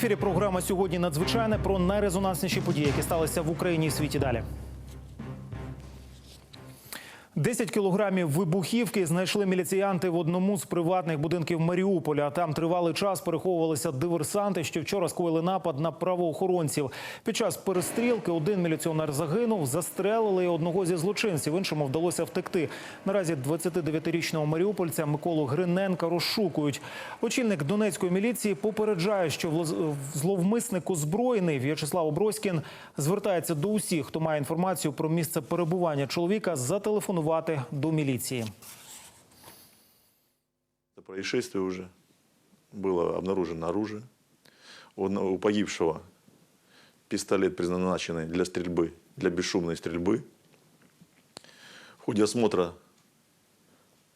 ефірі програма сьогодні надзвичайне про найрезонансніші події, які сталися в Україні і світі далі. 10 кілограмів вибухівки знайшли міліціянти в одному з приватних будинків Маріуполя. Там тривалий час переховувалися диверсанти, що вчора скоїли напад на правоохоронців. Під час перестрілки один міліціонер загинув, застрелили одного зі злочинців. Іншому вдалося втекти. Наразі 29-річного маріупольця Миколу Гриненка розшукують. Очільник Донецької міліції попереджає, що зловмисник озброєний В'ячеслав Оброськін звертається до усіх, хто має інформацію про місце перебування чоловіка, зателефонувати до міліції. Это происшествие уже было обнаружено оружие. У, у погибшего пистолет, предназначенный для стрельбы, для бесшумной стрельбы. В ходе осмотра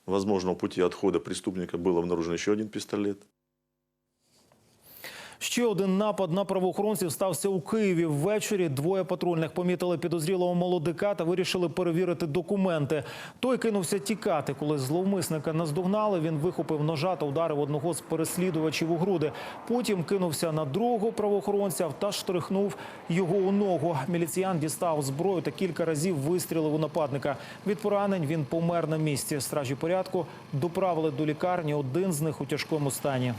возможного пути отхода преступника был обнаружен еще один пистолет. Ще один напад на правоохоронців стався у Києві. Ввечері двоє патрульних помітили підозрілого молодика та вирішили перевірити документи. Той кинувся тікати. Коли зловмисника наздогнали, він вихопив ножа та ударив одного з переслідувачів у груди. Потім кинувся на другого правоохоронця та штрихнув його у ногу. Міліціян дістав зброю та кілька разів вистрілив у нападника. Від поранень він помер на місці. Стражі порядку доправили до лікарні. Один з них у тяжкому стані.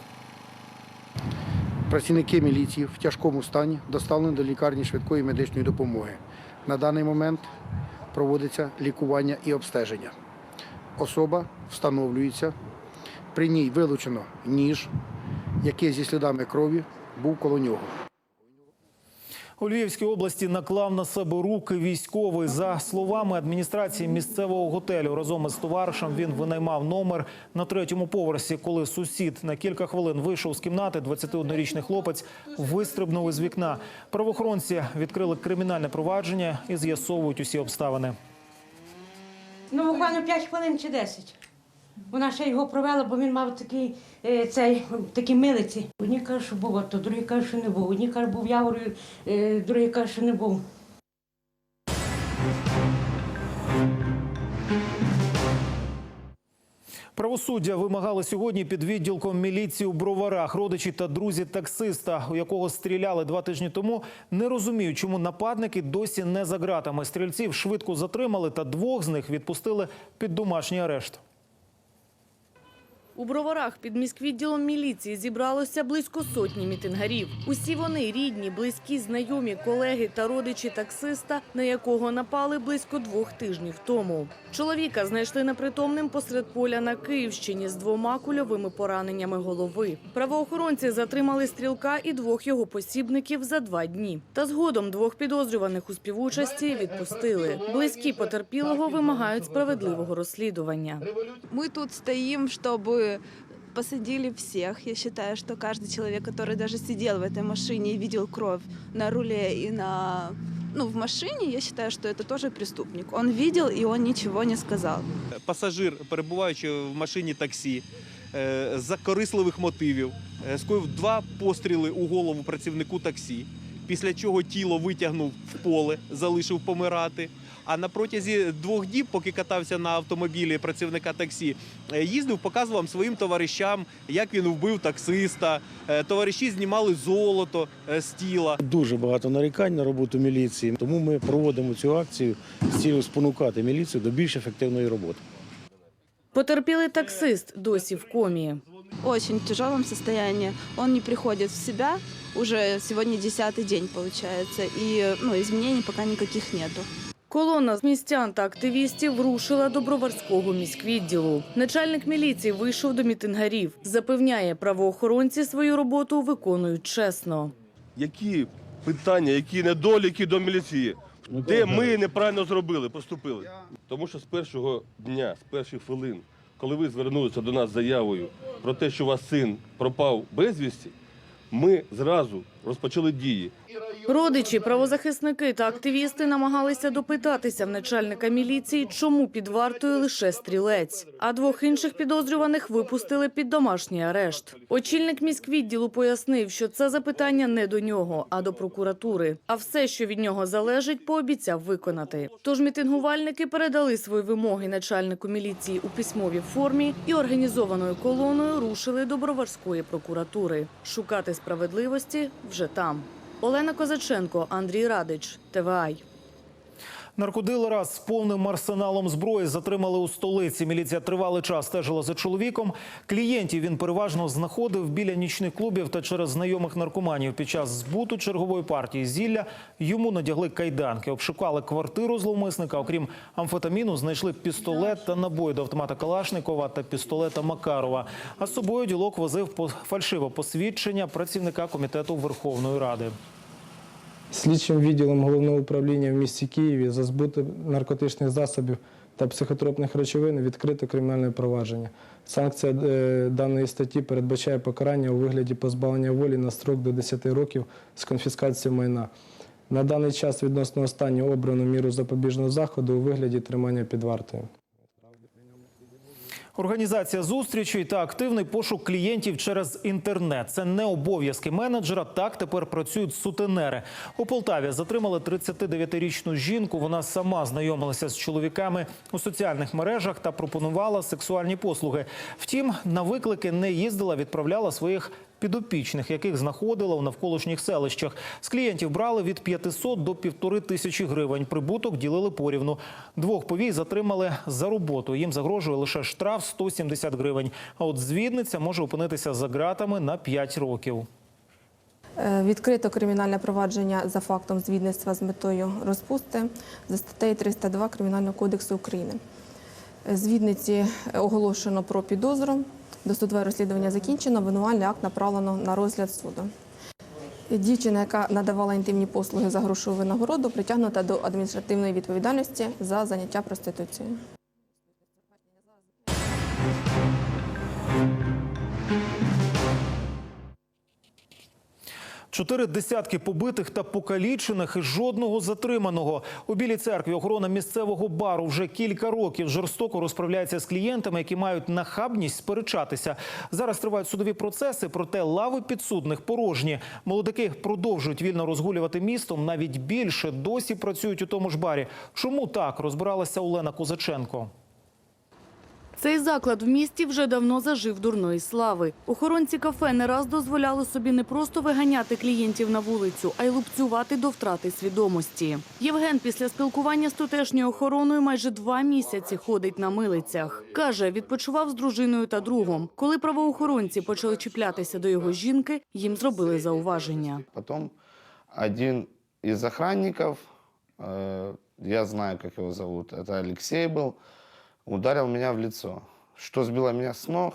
Працівники міліції в тяжкому стані доставлені до лікарні швидкої медичної допомоги. На даний момент проводиться лікування і обстеження. Особа встановлюється. При ній вилучено ніж, який зі слідами крові був коло нього. У Львівській області наклав на себе руки військовий. За словами адміністрації місцевого готелю, разом із товаришем він винаймав номер на третьому поверсі. Коли сусід на кілька хвилин вийшов з кімнати, 21-річний хлопець вистрибнув із вікна. Правоохоронці відкрили кримінальне провадження і з'ясовують усі обставини. Ну, буквально 5 хвилин чи 10. Вона ще його провела, бо він мав такий, е, цей, такі милиці. Одні кажуть, що був, а то другі кажуть, що не був. Одні кажуть, був яворою, е, другі кажуть, що не був. Правосуддя вимагали сьогодні під відділком міліції у Броварах. Родичі та друзі таксиста, у якого стріляли два тижні тому, не розуміють, чому нападники досі не за ґратами. Стрільців швидко затримали, та двох з них відпустили під домашній арешт. У броварах під міськвідділом міліції зібралося близько сотні мітингарів. Усі вони рідні, близькі, знайомі, колеги та родичі таксиста, на якого напали близько двох тижнів тому. Чоловіка знайшли непритомним посеред поля на Київщині з двома кульовими пораненнями голови. Правоохоронці затримали стрілка і двох його посібників за два дні. Та згодом двох підозрюваних у співучасті відпустили. Близькі потерпілого вимагають справедливого розслідування. Мы тут стоим, чтобы посадили всех. Я считаю, что каждый человек, который даже сидел в этой машине и видел кровь на руле и на ну, в машине, я считаю, что это тоже преступник. Он видел, и он ничего не сказал. пасажир, перебуваючи в машині таксі, е, з корисливих мотивів, е, скоїв два постріли у голову працівнику таксі, після чого тіло витягнув в поле, залишив помирати. А на протязі двох діб, поки катався на автомобілі працівника таксі, е, їздив, показував своїм товаришам, як він вбив таксиста. Е, Товариші знімали золото е, з тіла. Дуже багато нарікань на роботу міліції, тому ми проводимо цю акцію з цілею спонукати міліцію до більш ефективної роботи. Потерпілий таксист досі в комі. В очень тяжелом состоянии. Он не приходит в себя. Уже сегодня десятый день получается. И ну, изменений пока никаких нету. Колона з містян та активістів рушила до Броварського міськвідділу. Начальник міліції вийшов до мітингарів. Запевняє, правоохоронці свою роботу виконують чесно. які питання, які недоліки до міліції, де ми неправильно зробили, поступили. Тому що з першого дня, з перших хвилин, коли ви звернулися до нас з заявою про те, що у вас син пропав безвісті, ми зразу розпочали дії. Родичі, правозахисники та активісти намагалися допитатися в начальника міліції, чому під вартою лише стрілець. А двох інших підозрюваних випустили під домашній арешт. Очільник міськвідділу пояснив, що це запитання не до нього, а до прокуратури. А все, що від нього залежить, пообіцяв виконати. Тож мітингувальники передали свої вимоги начальнику міліції у письмовій формі і організованою колоною рушили до Броварської прокуратури. Шукати справедливості вже там. Олена Козаченко, Андрій Радич, ТВАЙ. Наркодилера з повним арсеналом зброї затримали у столиці. Міліція тривалий час стежила за чоловіком. Клієнтів він переважно знаходив біля нічних клубів та через знайомих наркоманів. Під час збуту чергової партії зілля йому надягли кайданки, обшукали квартиру зловмисника. Окрім амфетаміну, знайшли пістолет та набої до автомата Калашникова та пістолета Макарова. А з собою ділок возив фальшиве посвідчення працівника комітету Верховної Ради. Слідчим відділом головного управління в місті Києві за збут наркотичних засобів та психотропних речовин відкрито кримінальне провадження. Санкція е, даної статті передбачає покарання у вигляді позбавлення волі на строк до 10 років з конфіскацією майна. На даний час відносно останнього обрано міру запобіжного заходу у вигляді тримання під вартою. Організація зустрічей та активний пошук клієнтів через інтернет. Це не обов'язки менеджера. Так тепер працюють сутенери. У Полтаві затримали 39-річну жінку. Вона сама знайомилася з чоловіками у соціальних мережах та пропонувала сексуальні послуги. Втім, на виклики не їздила, відправляла своїх підопічних, яких знаходила в навколишніх селищах. З клієнтів брали від 500 до півтори тисячі гривень. Прибуток ділили порівну. Двох повій затримали за роботу. Їм загрожує лише штраф 170 гривень. А от звідниця може опинитися за ґратами на 5 років. Е, Відкрито кримінальне провадження за фактом звідництва з метою розпусти за статтею 302 Кримінального кодексу України. Е, Звідниці оголошено про підозру. Досудове розслідування закінчено, винувальний акт направлено на розгляд суду. Дівчина, яка надавала інтимні послуги за грошову винагороду, притягнута до адміністративної відповідальності за заняття проституцією. Чотири десятки побитих та покалічених і жодного затриманого. У Білій церкві охорона місцевого бару вже кілька років жорстоко розправляється з клієнтами, які мають нахабність сперечатися. Зараз тривають судові процеси, проте лави підсудних порожні. Молодики продовжують вільно розгулювати містом. Навіть більше досі працюють у тому ж барі. Чому так розбиралася Олена Козаченко? Цей заклад в місті вже давно зажив дурної слави. Охоронці кафе не раз дозволяли собі не просто виганяти клієнтів на вулицю, а й лупцювати до втрати свідомості. Євген після спілкування з тутешньою охороною майже два місяці ходить на милицях. Каже, відпочивав з дружиною та другом. Коли правоохоронці почали чіплятися до його жінки, їм зробили зауваження. Потом один из охранников, э, я знаю, как его зовут, это Алексей был, ударил меня в лицо, что сбило меня с ног.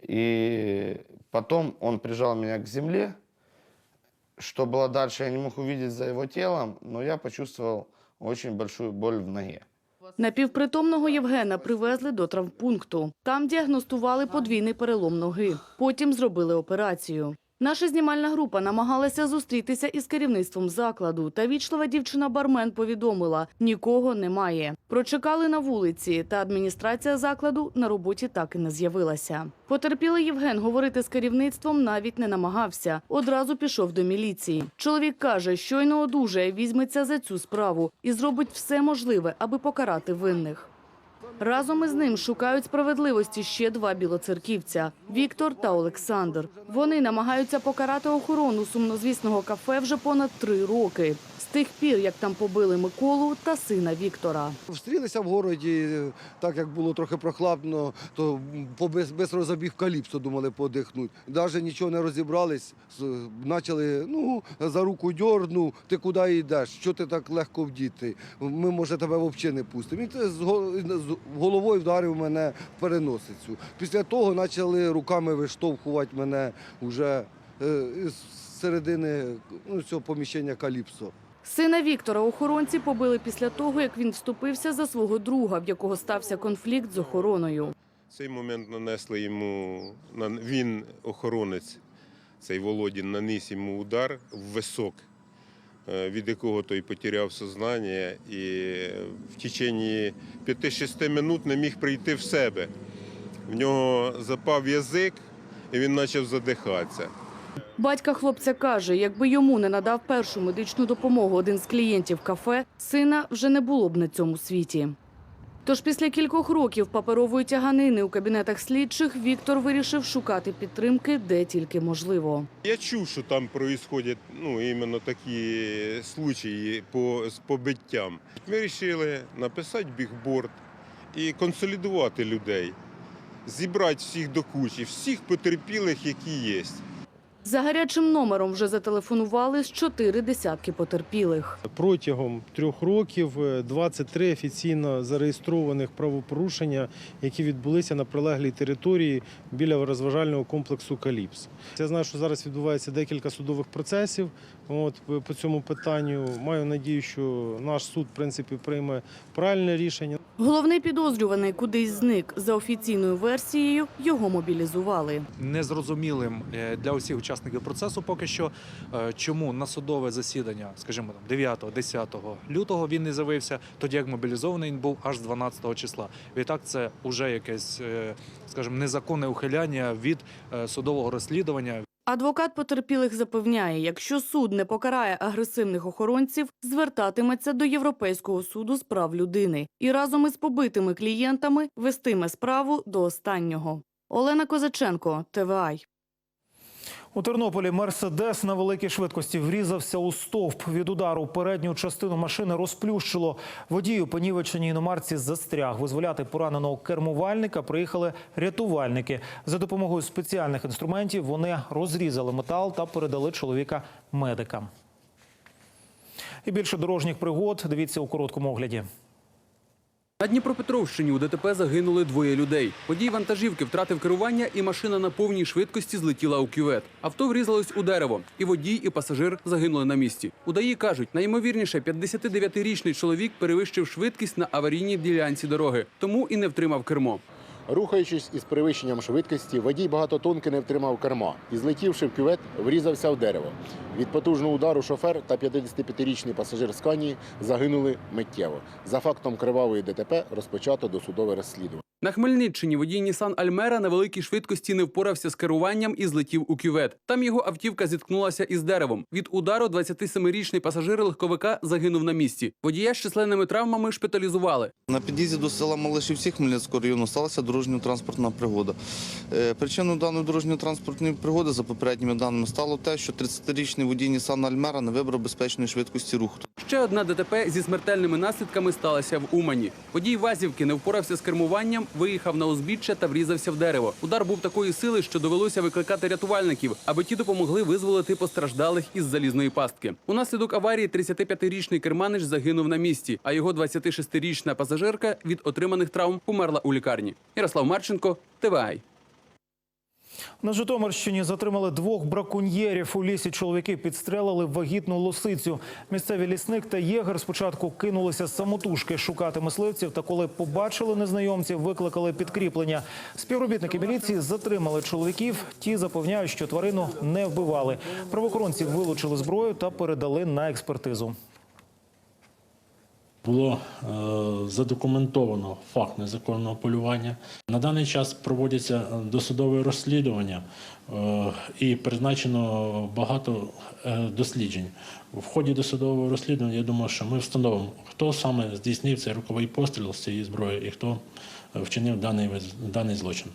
И потом он прижал меня к земле. Что было дальше, я не мог увидеть за его телом, но я почувствовал очень большую боль в ноге. Напівпритомного Євгена привезли до травмпункту. Там діагностували подвійний перелом ноги. Потім зробили операцію. Наша знімальна група намагалася зустрітися із керівництвом закладу. Та вічлива дівчина-бармен повідомила – нікого немає. Прочекали на вулиці, та адміністрація закладу на роботі так і не з'явилася. Потерпілий Євген говорити з керівництвом навіть не намагався. Одразу пішов до міліції. Чоловік каже, щойно одужає, візьметься за цю справу і зробить все можливе, аби покарати винних. Разом із ним шукають справедливості ще два білоцерківця – Віктор та Олександр. Вони намагаються покарати охорону сумнозвісного кафе вже понад три роки. З тих пір, як там побили Миколу та сина Віктора. Встрілися в городі, так як було трохи прохладно, то без забіг каліпсо, думали подихнути. Навіть нічого не розібрались, почали, ну, за руку дьорнув, ти куди йдеш, що ти так легко вдіти, ми, може, тебе взагалі не пустимо. Він це з головою вдарив мене в переносицю. Після того почали руками виштовхувати мене вже е, з середини ну, цього поміщення каліпсо. Сина Віктора охоронці побили після того, як він вступився за свого друга, в якого стався конфлікт з охороною. Цей момент нанесли йому, на- він, охоронець, цей Володін, наніс йому удар в висок. Е, від якого той потеряв сознання і в течение 5-6 минут не міг прийти в себе. В нього запав язик і він почав задихатися. Батька хлопця каже, якби йому не надав першу медичну допомогу один з клієнтів кафе, сина вже не було б на цьому світі. Тож після кількох років паперової тяганини у кабінетах слідчих Віктор вирішив шукати підтримки де тільки можливо. Я чув, що там происходять ну, іменно такі случаї по, з побиттям. Ми вирішили написати бігборд і консолідувати людей, зібрати всіх до кучі, всіх потерпілих, які є. За гарячим номером вже зателефонували з чотири десятки потерпілих. Протягом трьох років е, 23 офіційно зареєстрованих правопорушення, які відбулися на прилеглій території біля розважального комплексу Каліпс. Я знаю, що зараз відбувається декілька судових процесів. От по цьому питанню маю надію, що наш суд в принципі прийме правильне рішення. Головний підозрюваний кудись зник. За офіційною версією його мобілізували. незрозумілим е, для усіх учасників процесу поки що, е, чому на судове засідання, скажімо, там 9-10 лютого він не з'явився, тоді як мобілізований він був аж з 12 числа. Відтак це вже якесь, е, скажімо, незаконне ухиляння від судового розслідування. Адвокат потерпілих запевняє, якщо суд не покарає агресивних охоронців, звертатиметься до Європейського суду з прав людини і разом із побитими клієнтами вестиме справу до останнього. Олена Козаченко, ТВАЙ. У Тернополі Мерседес на великій швидкості врізався у стовп. Від удару передню частину машини розплющило. Водій у понівеченій іномарці застряг. Визволяти пораненого кермувальника приїхали рятувальники. За допомогою спеціальних інструментів вони розрізали метал та передали чоловіка медикам. І більше дорожніх пригод дивіться у короткому огляді. На Дніпропетровщині у ДТП загинули двоє людей. Водій вантажівки втратив керування, і машина на повній швидкості злетіла у кювет. Авто врізалось у дерево. І водій, і пасажир загинули на місці. Удаї кажуть, найімовірніше 59-річний чоловік перевищив швидкість на аварійній ділянці дороги, тому і не втримав кермо. Рухаючись із перевищенням швидкості, водій багатотонки не втримав керма і, злетівши в кювет, врізався в дерево. Від потужного удару шофер та 55-річний пасажир Сканії загинули миттєво. За фактом кривавої ДТП розпочато досудове розслідування. На Хмельниччині водій Нісан Альмера на великій швидкості не впорався з керуванням і злетів у кювет. Там його автівка зіткнулася із деревом. Від удару 27-річний пасажир легковика загинув на місці. Водія з численними травмами шпиталізували. На під'їзді до села Малишівці Хмельницького району сталася дорожньо-транспортна пригода. Е, Причиною даної дорожньо-транспортної пригоди, за попередніми даними, стало те, що 30-річний водій Нісан Альмера не вибрав безпечної швидкості руху. Ще одна ДТП зі смертельними наслідками сталася в Умані. Водій Вазівки не впорався з кермуванням, виїхав на узбіччя та врізався в дерево. Удар був такої сили, що довелося викликати рятувальників, аби ті допомогли визволити постраждалих із залізної пастки. Унаслідок аварії 35-річний керманич загинув на місці, а його 26-річна пасажирка від отриманих травм померла у лікарні. Ярослав Марченко, ТВАЙ. На Житомирщині затримали двох браконьєрів. У лісі чоловіки підстрелили вагітну лосицю. Місцеві лісник та єгер спочатку кинулися самотужки шукати мисливців. Та коли побачили незнайомців, викликали підкріплення. Співробітники міліції затримали чоловіків. Ті запевняють, що тварину не вбивали. Правоохоронці вилучили зброю та передали на експертизу. Було е, задокументовано факт незаконного полювання. На даний час проводяться е, досудове розслідування е, і призначено багато досліджень. В ході досудового розслідування я думаю, що ми встановимо, хто саме здійснив цей руковий постріл з цієї зброї і хто вчинив даний, даний злочин.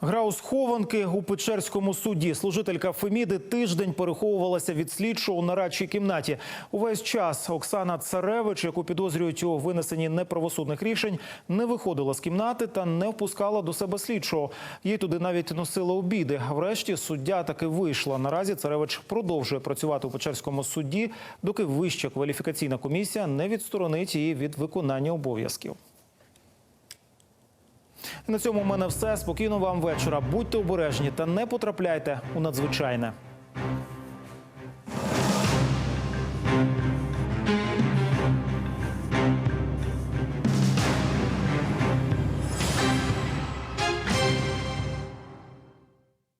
Гра у схованки у Печерському суді. Служителька Феміди тиждень переховувалася від слідчого у нарадчій кімнаті. Увесь час Оксана Царевич, яку підозрюють у винесенні неправосудних рішень, не виходила з кімнати та не впускала до себе слідчого. Їй туди навіть носили обіди. Врешті суддя таки вийшла. Наразі Царевич продовжує працювати у Печерському суді, доки вища кваліфікаційна комісія не відсторонить її від виконання обов'язків. На цьому в мене все. Спокійно вам вечора. Будьте обережні та не потрапляйте у надзвичайне.